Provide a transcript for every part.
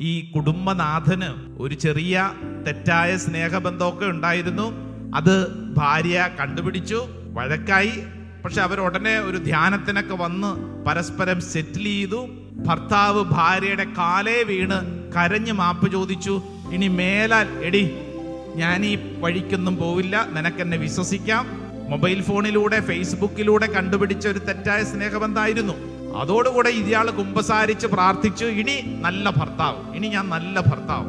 ഈ കുടുംബനാഥന് ഒരു ചെറിയ തെറ്റായ സ്നേഹബന്ധമൊക്കെ ഉണ്ടായിരുന്നു. അത് ഭാര്യ കണ്ടുപിടിച്ചു വഴക്കായി. പക്ഷെ അവർ ഉടനെ ഒരു ധ്യാനത്തിനൊക്കെ വന്ന് പരസ്പരം സെറ്റിൽ ചെയ്തു. ഭർത്താവ് ഭാര്യയുടെ കാലേ വീണ് കരഞ്ഞു മാപ്പ് ചോദിച്ചു ഇനി മേലാൽ എടി ഞാൻ ഈ വഴിക്കൊന്നും പോവില്ല നിനക്കെന്നെ വിശ്വസിക്കാം. മൊബൈൽ ഫോണിലൂടെ ഫേസ്ബുക്കിലൂടെ കണ്ടുപിടിച്ച ഒരു തെറ്റായ സ്നേഹബന്ധമായിരുന്നു. അതോടുകൂടെ ഇയാൾ കുമ്പസാരിച്ച് പ്രാർത്ഥിച്ചു ഇനി നല്ല ഭർത്താവ് ഇനി ഞാൻ നല്ല ഭർത്താവ്.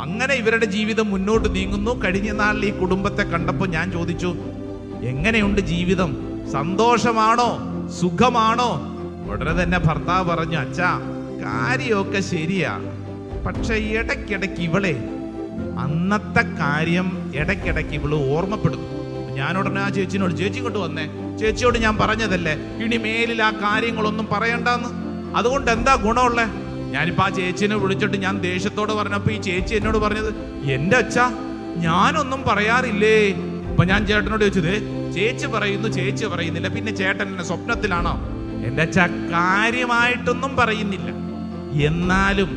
അങ്ങനെ ഇവരുടെ ജീവിതം മുന്നോട്ട് നീങ്ങുന്നു. കഴിഞ്ഞ നാളിൽ ഈ കുടുംബത്തെ കണ്ടപ്പോൾ ഞാൻ ചോദിച്ചു എങ്ങനെയുണ്ട് ജീവിതം? സന്തോഷമാണോ? സുഖമാണോ? ഉടനെ തന്നെ ഭർത്താവ് പറഞ്ഞു അച്ഛാ കാര്യമൊക്കെ ശരിയാ. പക്ഷെ ഇടയ്ക്കിടയ്ക്ക് ഇവളെ അന്നത്തെ കാര്യം ഇടയ്ക്കിടയ്ക്ക് ഇവൾ ഓർമ്മപ്പെടുന്നു ഞാൻ ഉടനെ ആ ചേച്ചിനോട് ചേച്ചി ഇങ്ങോട്ട് വന്നേ. ചേച്ചിയോട് ഞാൻ പറഞ്ഞതല്ലേ ഇനി മേലിൽ ആ കാര്യങ്ങളൊന്നും പറയണ്ടെന്ന്? അതുകൊണ്ട് എന്താ ഗുണമുള്ളേ? ഞാനിപ്പോ ആ ചേച്ചിനെ വിളിച്ചിട്ട് ഞാൻ ദേഷ്യത്തോട് പറഞ്ഞപ്പോൾ ഈ ചേച്ചി എന്നോട് പറഞ്ഞത് എന്റെ അച്ഛ ഞാനൊന്നും പറയാറില്ലേ? അപ്പൊ ഞാൻ ചേട്ടനോട് ചോദിച്ചത് ചേച്ചി പറയുന്നു ചേച്ചി പറയുന്നില്ല. പിന്നെ ചേട്ടൻ എന്നെ സ്വപ്നത്തിലാണോ? എന്റെ അച്ഛ കാര്യമായിട്ടൊന്നും പറയുന്നില്ല. എന്നാലും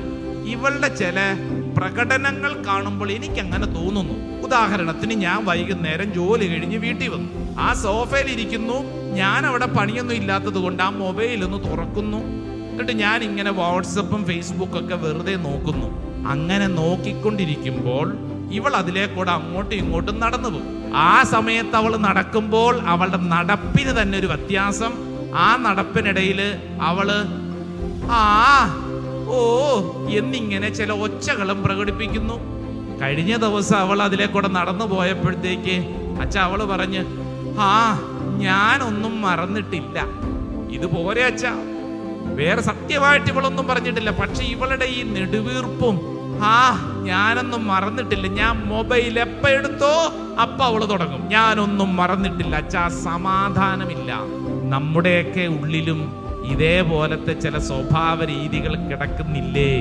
ഇവളുടെ ചില പ്രകടനങ്ങൾ കാണുമ്പോൾ എനിക്ക് അങ്ങനെ തോന്നുന്നു. ഉദാഹരണത്തിന് ഞാൻ വൈകുന്നേരം ജോലി കഴിഞ്ഞ് വീട്ടിൽ വന്നു. ആ സോഫയിൽ ഇരിക്കുന്നു. ഞാൻ അവിടെ പണിയൊന്നും ഇല്ലാത്തത് കൊണ്ട് ആ മൊബൈൽ ഒന്ന് തുറക്കുന്നു. എന്നിട്ട് ഞാൻ ഇങ്ങനെ വാട്സപ്പും ഫേസ്ബുക്കും ഒക്കെ വെറുതെ നോക്കുന്നു. അങ്ങനെ നോക്കിക്കൊണ്ടിരിക്കുമ്പോൾ ഇവൾ അതിലേക്കൂടെ അങ്ങോട്ടും ഇങ്ങോട്ടും നടന്നു പോകും. ആ സമയത്ത് അവൾ നടക്കുമ്പോൾ അവളുടെ നടപ്പിന് തന്നെ ഒരു വ്യത്യാസം. ആ നടപ്പിനിടയിൽ അവൾ ആ എന്നിങ്ങനെ ചില ഒച്ചകളും പ്രകടിപ്പിക്കുന്നു. കഴിഞ്ഞ ദിവസം അവൾ അതിലെ കൂടെ നടന്നു പോയപ്പോഴത്തേക്ക് അച്ഛ അവൾ പറഞ്ഞ് ആ ഞാനൊന്നും മറന്നിട്ടില്ല. ഇത് പോരെ അച്ഛ. വേറെ സത്യമായിട്ട് ഇവളൊന്നും പറഞ്ഞിട്ടില്ല. പക്ഷെ ഇവളുടെ ഈ നെടുവീർപ്പും ആ ഞാനൊന്നും മറന്നിട്ടില്ല. ഞാൻ മൊബൈൽ എപ്പ എടുത്തോ അപ്പ അവൾ തുടങ്ങും. ഞാനൊന്നും മറന്നിട്ടില്ല. അച്ഛാ സമാധാനമില്ല. നമ്മുടെയൊക്കെ ഉള്ളിലും ഇതേപോലത്തെ ചില സ്വഭാവ രീതികൾ കിടക്കുന്നില്ലേ?